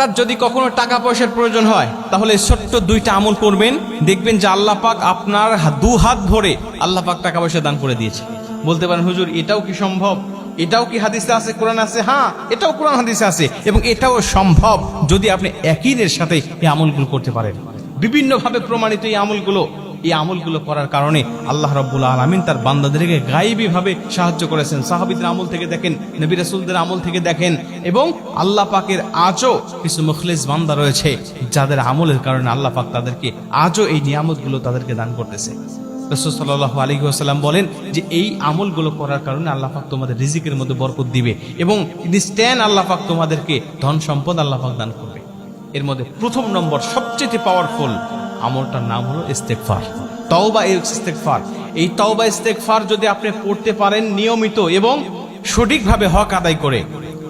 হঠাৎ যদি কখনো টাকা পয়সার প্রয়োজন হয়, তাহলে ছোট্ট দুইটা আমল করবেন। দেখবেন যে আল্লাহ পাক আপনার দু হাত ভরে আল্লাহ পাক টাকা পয়সা দান করে দিয়েছে। বলতে পারেন, হুজুর, এটাও কি সম্ভব? এটাও কি হাদিসে আছে, কোরআন আছে? হ্যাঁ এটাও কোরআন হাদিসে আছে এবং এটাও সম্ভব যদি আপনি একইনের সাথে এই আমলগুলো করতে পারেন। বিভিন্নভাবে প্রমাণিত এই আমলগুলো এই আমলগুলো করার কারণে আল্লাহ রব্বুল আলমিন তার বান্দাদেরকে গাইবী ভাবে সাহায্য করেছেন। সাহাবিদের আমল থেকে দেখেন, নবী রাসূলদের আমল থেকে দেখেন এবং আল্লাহ পাকের আজও কিছু মুখলিস বান্দা রয়েছে যাদের আমলের কারণে আল্লাহ পাক তাদেরকে আজও এই নিয়ামতগুলো তাদেরকে দান করতেছে। রসুল আলী বলেন যে, এই আমলগুলো করার কারণে আল্লাহ পাক তোমাদের রিজিকের মধ্যে বরকত দিবে এবং ইনস্ট্যান্ট আল্লাহ পাক তোমাদেরকে ধন সম্পদ দান করবে। এর মধ্যে প্রথম নম্বর সবচেয়ে পাওয়ারফুল আমলটার নাম হলো ইস্তেকফার তওবা ইস্তেকফার এই তওবা ইস্তেকফার যদি আপনি পড়তে পারেন নিয়মিত এবং সঠিকভাবে হক আদায় করে,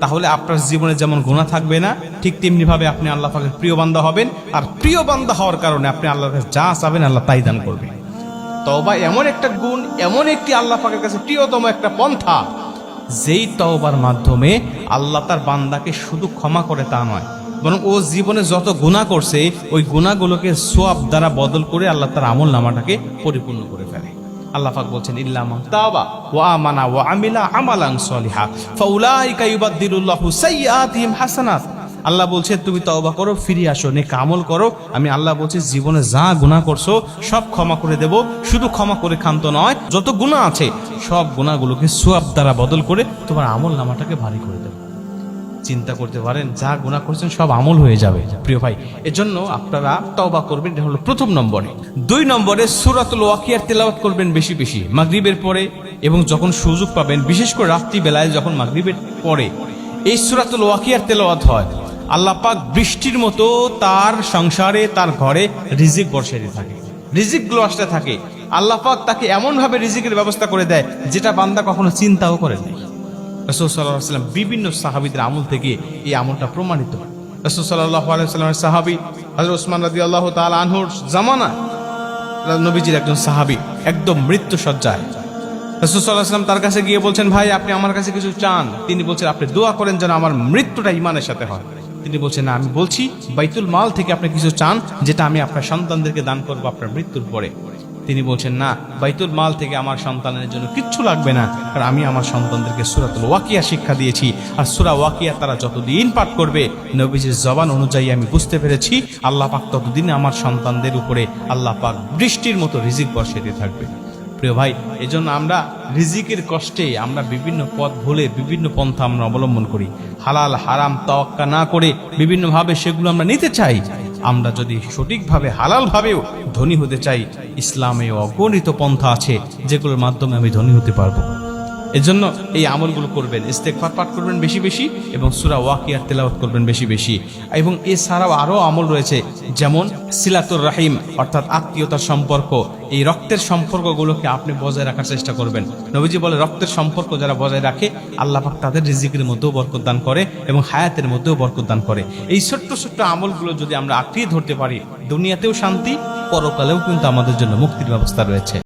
তাহলে আপনার জীবনে যেমন গুণা থাকবে না, ঠিক তেমনি ভাবে আপনি আল্লাহ পাকের প্রিয় বান্দা হবেন। আর প্রিয় বান্দা হওয়ার কারণে আপনি আল্লাহর কাছে যা চাবেন আল্লাহ তাই দান করবে তওবা এমন একটা গুণ, এমন একটি আল্লাহ পাকের কাছে প্রিয়তম একটা পন্থা, যেই তওবার মাধ্যমে আল্লাহ তার বান্দাকে শুধু ক্ষমা করে তা নয় বরং ও জীবনে যত গুণা করছে, ওই গুণাগুলোকে সোয়াব দ্বারা বদল করে আল্লাহ তার আমল নামাটাকে পরিপূর্ণ করে ফেলে। আল্লাহ বলছেন ইল্লামা তাওবা ওয়া আমানা ওয়া আমিলা আমালান সলিহা, ফাউলাইকা ইউবাদদিলুল্লাহু সাইয়্যাতিহিম হাসানাত। আল্লাহ বলছে, তুমি তওবা করো ফিরে আসো, নেক আমল করো। আমি আল্লাহ বলছি, জীবনে যা গুনাহ করছ, সব ক্ষমা করে দেব। শুধু ক্ষমা করে ক্ষান্ত নয়, যত গুনাহ আছে, সব গুনাহগুলোকে সোয়াব দ্বারা বদল করে তোমার আমল নামাটাকে ভারী করে দেবো। চিন্তা করতে পারেন, যা গুণা করছেন সব আমল হয়ে যাবে। প্রিয় ভাই, এজন্য আপনারা তওবা করবেন, এটা হলো প্রথম নম্বরে। দুই নম্বরে সূরাতুল ওয়াকিয়ার তেলাওয়াত করবেন বেশি বেশি, মাগরিবের পরে, এবং যখন সুযোগ পাবেন, বিশেষ করে রাত্রি বেলায় যখন মাগরিবের পরে। এই সূরাতুল ওয়াকিয়ার তেলাওয়াত হয়, আল্লাহ পাক বৃষ্টির মতো তার সংসারে, তার ঘরে রিজিক বর্ষাতে থাকে। রিজিকগুলো আসতে থাকে। আল্লাহ পাক তাকে এমন ভাবে রিজিকের ব্যবস্থা করে দেয়, যেটা বান্দা কখনো চিন্তাও করে নাই। রসুল সাল্লাম বিভিন্ন সাহাবিদের আমল থেকে এই আমলটা প্রমাণিত। রসুল সাল্লাহ আলাইসাল্লামের সাহাবি হজরত ওসমান রাদি আল্লাহ তাল আনহুর জামানা নবীজির একজন সাহাবি, একদম মৃত্যু সজ্জায় রসুল সাল্লাম তার কাছে গিয়ে বলছেন, ভাই, আপনি আমার কাছে কিছু চান। তিনি বলছেন, আপনি দোয়া করেন যেন আমার মৃত্যুটা ইমানের সাথে হয়। তিনি বলছেন, না, আমি বলছি, বাইতুল মাল থেকে আপনি কিছু চান, যেটা আমি আপনার সন্তানদেরকে দান করব আপনার মৃত্যুর পরে। তিনি বলছেন, না, বাইতুল মাল থেকে আমার সন্তানের জন্য কিচ্ছু লাগবে না, কারণ আমি আমার সন্তানদেরকে সুরাতুল ওয়াকিয়া শিক্ষা দিয়েছি, আর সুরা ওয়াকিয়া তারা যতদিন পাঠ করবে, নবীজির জবান অনুযায়ী আমি বুঝতে পেরেছি, আল্লাহ পাক ততদিন আমার সন্তানদের উপরে আল্লাহ পাক বৃষ্টির মতো রিজিক বর্ষাতে থাকবে। প্রিয় ভাই, এজন্য আমরা রিজিকের কষ্টে আমরা বিভিন্ন পথ ভুলে বিভিন্ন পন্থা আমরা অবলম্বন করি। হালাল, হারাম তওয়াক্কা না করে বিভিন্নভাবে সেগুলো আমরা নিতে চাই। আমরা যদি সঠিকভাবে, হালালভাবেও ধনী হতে চাই, ইসলামে অগণিত পন্থা আছে, যেগুলোর মাধ্যমে আমি ধনী হতে পারব। এজন্য এই আমলগুলো করবেন ইস্তেকফার পাঠ করবেন বেশি বেশি এবং সুরা ওয়াকিয়ার তেলাওয়াত করবেন বেশি বেশি। এবং এছাড়াও আরও আমল রয়েছে, যেমন সিলাতুর রাহিম, অর্থাৎ আত্মীয়তার সম্পর্ক। এই রক্তের সম্পর্কগুলোকে আপনি বজায় রাখার চেষ্টা করবেন। নবীজি বলে, রক্তের সম্পর্ক যারা বজায় রাখে, আল্লাহ পাক তাদের রিজিকের মধ্যেও বরকত দান করে এবং হায়াতের মধ্যেও বরকত দান করে। এই ছোট্ট ছোট্ট আমলগুলো যদি আমরা আঁকড়িয়ে ধরতে পারি, দুনিয়াতেও শান্তি, পরকালেও কিন্তু আমাদের জন্য মুক্তির ব্যবস্থা রয়েছে।